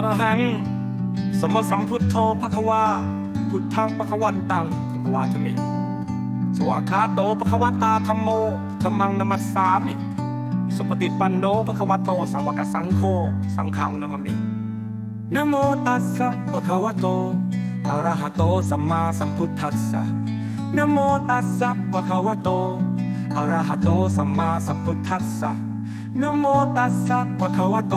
อรหังสมสัมพุทโธภควาพุทธังภควันตังภควาจะมีสวากาโตภควตาธรรมโมธรรมังนมัสสามิสุปฏิปันโนภควโตสาวกสังโฆสังฆังนมามินโมตัสสะภะควโตอะระหะโตสัมมาสัมพุทธัสสะนโมตัสสะภะควโตอะระหะโตสัมมาสัมพุทธัสสะนโมตัสสะภะควโต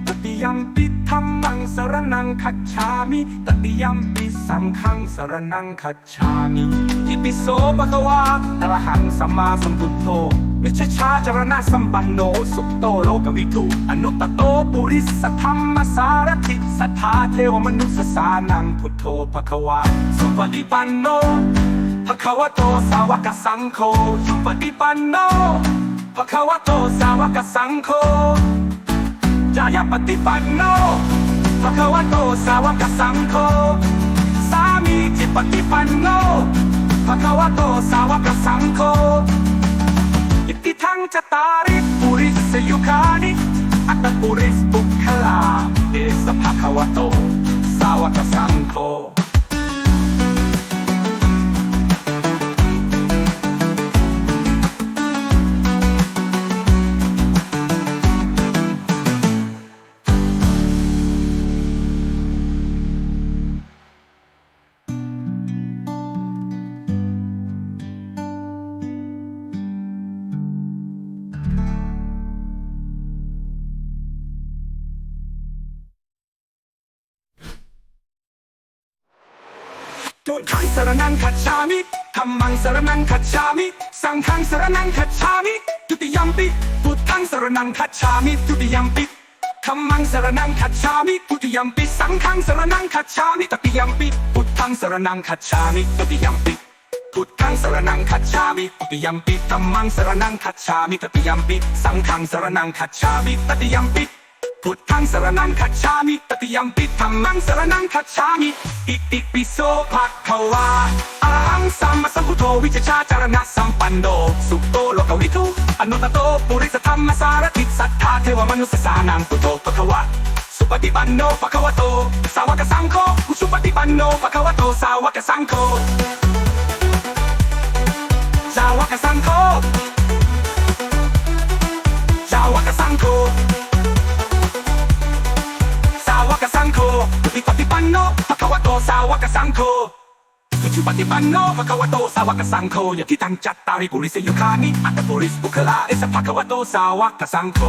ติยมปิธรรมังสรณังคัจฉามิตติยมปิสังฆังสรณังคัจฉามิอิปิโสภะควะอระหังสัมมาสัมพุทโธวิชชาจรณะสัมปันโน สุขโตโลกวิทูอนุตตโตปุริสธรรมสารทิสัทธาเทวมนุสสานังพุทโธภควา สุปฏิปันโนภควโตสาวกสังโฆ สุปฏิปันโนภควโตสาวกสังโฆายปฏิปันโนภควโตสาวกสังโฆสามีจิปฏิปันโนภควโตสาวกสังโฆอิติทังจตาริปุริสยุคานิอัตตปุริสปุคลาเอสภะคะวะโตสาวกสังโฆ ทุตังสารนังคัจฉามิธรรมังสารนังคัจฉามิ สังฆังสารนังคัจฉามิทุติยมปิพุทธังสารนังคัจฉามิทุติยมปิธรรมังสารนังคัจฉามิทุติยมปิ สังฆังสารนังคัจฉามิตติยมปิพุทธังสารนังคัจฉามิตติยมปิพุทธังสารนังคัจฉามิตุติยมปิธรรมังสารนังคัจฉามิตติยมปิ สังฆังสารนังคัจฉามิตติยมปิ พุทธังสรนังคัจฉามิตติยมปิธรรมังสรนังคัจฉามิ อิติปิโสภะคะวาอะระหังสัมมาสัมพุทโธวิชชาจารณะสัมปันโนสุโตโลกวิทูอนุตตโตปุริสธรรมสารติสัทธาเทวมนุสสานังพุทโธภะคะวะ สุปฏิปันโนภะคะวะโต สาวกสังโฆอุสุปฏิปันโนภะคะวะโตสาว ภะคะวะโตสาวกสังโฆสุปฏิปันโนภะคะวะโตสาวกสังโฆยะทิตังจัตตาริปุริสยุคานิอัตตปุริสบุคลาเอสภะคะวะโตสาวกสังโฆ